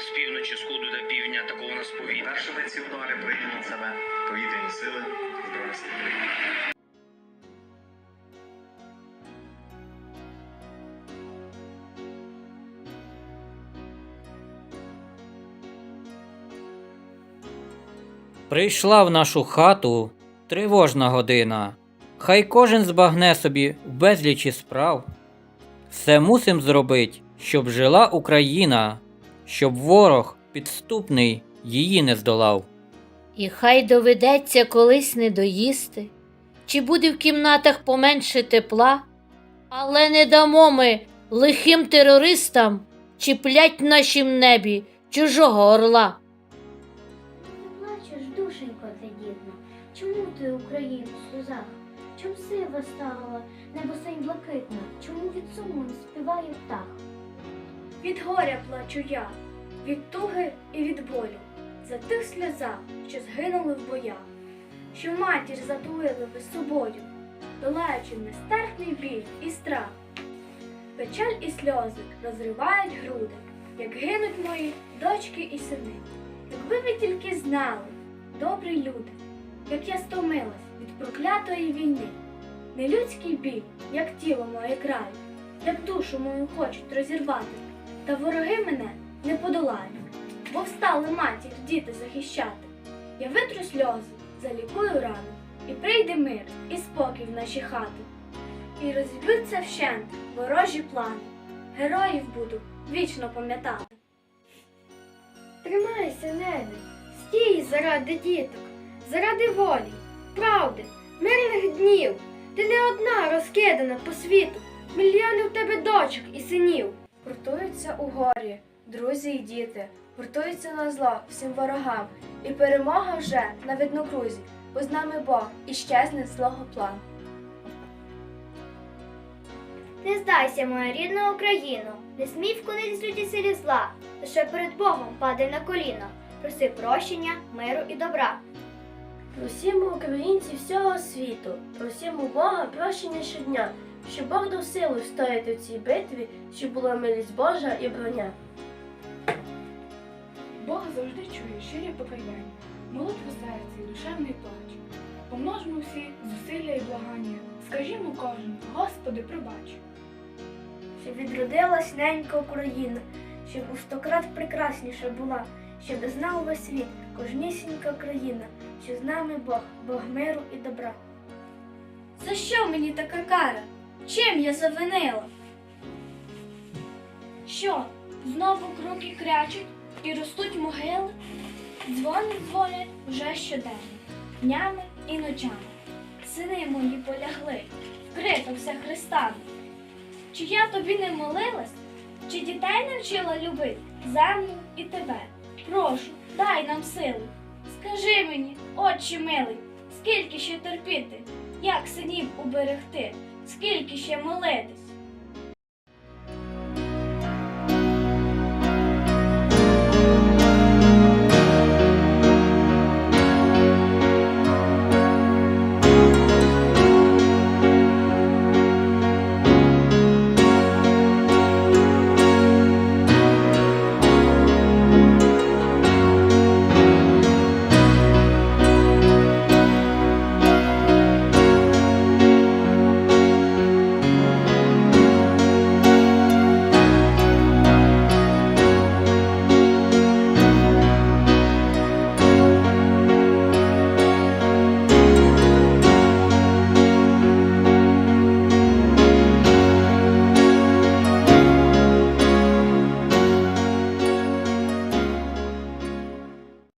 з півночі, сходу до півдня, такого у нас повітря. Першими ці удари прийняли на себе повітряні сили Збройних сил Прийшла в нашу хату тривожна година. Хай кожен збагне собі в безлічі справ. Все мусим зробить, щоб жила Україна, щоб ворог підступний її не здолав. І хай доведеться колись не доїсти, чи буде в кімнатах поменше тепла, але не дамо ми лихим терористам чіплять в нашім небі чужого орла. Не плачеш, душенько ти дідна, чому ти Україну в сльозах? Чом сива стала, небо синь блакитна, чому від суму не співає птах? Від горя плачу я, від туги і від болю, за тих сльозах, що згинули в боях, що матір затулили ви собою, долаючи нестерпний біль і страх. Печаль і сльози розривають груди, як гинуть мої дочки і сини. Якби ви тільки знали, добрі люди, як я стомилась від проклятої війни, нелюдський біль, як тіло моє краю, як душу мою хочуть розірвати. Та вороги мене не подолають, бо встали матір діти захищати. Я витру сльози, залікую рани, і прийде мир і спокій в наші хати. І розіб'ються вщент ворожі плани. Героїв буду вічно пам'ятати. Тримайся, небі, стій заради діток, заради волі, правди, мирних днів. Ти не одна розкидана по світу, мільйони в тебе дочок і синів. Гуртуються у горі, друзі й діти, гуртуються на зло всім ворогам, і перемога вже на виднокрузі, бо з нами Бог і щезне злого план. Не здайся, моя рідна Україно, не смій вклонитись люті силі зла, лише перед Богом падай на коліна, проси прощення, миру і добра. Просімо українці всього світу, просімо Бога прощення щодня, щоб Бог дав силу стояти в цій битві, щоб була милість Божа і броня. Бог завжди чує щирі покаяння, молитву серця і душевний плач. Помножмо всі зусилля і благання, скажімо кожен, Господи, пробач. Щоб відродилась ненька Україна, щоб у стократ прекрасніша була, щоб знав весь світ, кожнісінька країна, що з нами Бог, Бог миру і добра. За що мені така кара? Чим я завинила? Що, знову кроки крячуть і ростуть могили? Дзвони дзвонять вже щоденно, днями і ночами. Сини мої полягли, вкрито все хрестами. Чи я тобі не молилась? Чи дітей не вчила любити землю і тебе? Прошу, дай нам сили. Скажи мені, отче милий, скільки ще терпіти, як синів уберегти, скільки ще молитись?